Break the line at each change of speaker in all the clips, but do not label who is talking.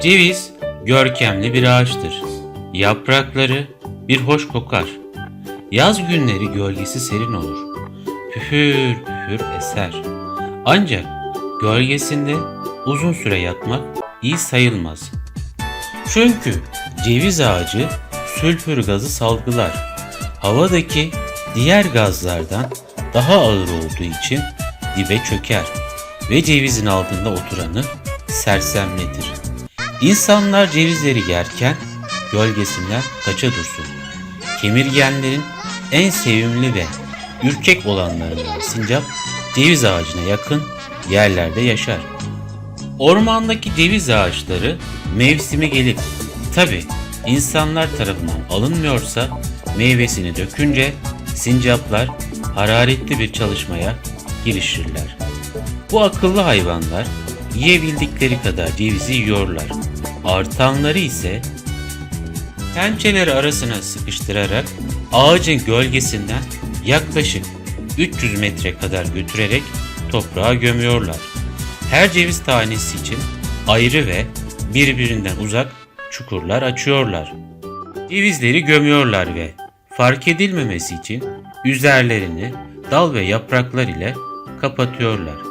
Ceviz görkemli bir ağaçtır. Yaprakları bir hoş kokar. Yaz günleri gölgesi serin olur. Püfür püfür eser. Ancak gölgesinde uzun süre yatmak iyi sayılmaz. Çünkü ceviz ağacı sülfür gazı salgılar. Havadaki diğer gazlardan daha ağır olduğu için dibe çöker ve cevizin altında oturanı sersemletir. İnsanlar cevizleri yerken gölgesinden kaça dursun. Kemirgenlerin en sevimli ve ürkek olanlarından sincap ceviz ağacına yakın yerlerde yaşar. Ormandaki ceviz ağaçları mevsimi gelip tabi insanlar tarafından alınmıyorsa meyvesini dökünce sincaplar hararetli bir çalışmaya girişirler. Bu akıllı hayvanlar yiyebildikleri kadar cevizi yiyorlar. Artanları ise pençeleri arasına sıkıştırarak ağacın gölgesinden yaklaşık 300 metre kadar götürerek toprağa gömüyorlar. Her ceviz tanesi için ayrı ve birbirinden uzak çukurlar açıyorlar. Cevizleri gömüyorlar ve fark edilmemesi için üzerlerini dal ve yapraklar ile kapatıyorlar.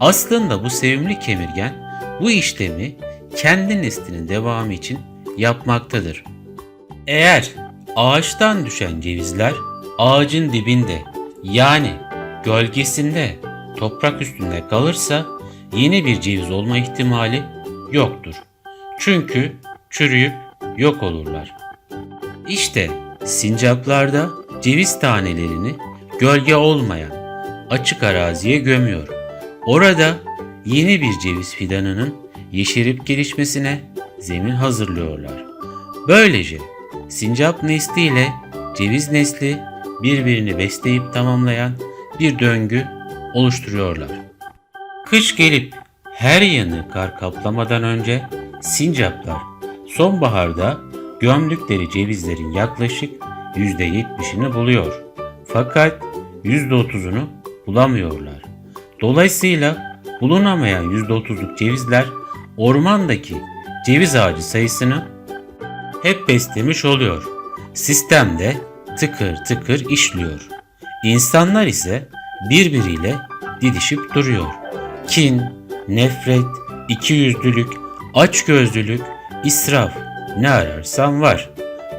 Aslında bu sevimli kemirgen bu işlemi kendi neslinin devamı için yapmaktadır. Eğer ağaçtan düşen cevizler ağacın dibinde yani gölgesinde toprak üstünde kalırsa yeni bir ceviz olma ihtimali yoktur. Çünkü çürüyüp yok olurlar. İşte sincaplarda ceviz tanelerini gölge olmayan açık araziye gömüyor. Orada yeni bir ceviz fidanının yeşerip gelişmesine zemin hazırlıyorlar. Böylece sincap nesli ile ceviz nesli birbirini besleyip tamamlayan bir döngü oluşturuyorlar. Kış gelip her yanı kar kaplamadan önce sincaplar sonbaharda gömdükleri cevizlerin yaklaşık %70'ini buluyor. Fakat %30'unu bulamıyorlar. Dolayısıyla bulunamayan %30'luk cevizler ormandaki ceviz ağacı sayısını hep beslemiş oluyor. Sistemde tıkır tıkır işliyor. İnsanlar ise birbiriyle didişip duruyor. Kin, nefret, ikiyüzlülük, açgözlülük, israf ne ararsan var.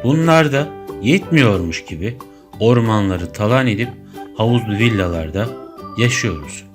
Bunlar da yetmiyormuş gibi ormanları talan edip havuzlu villalarda yaşıyoruz.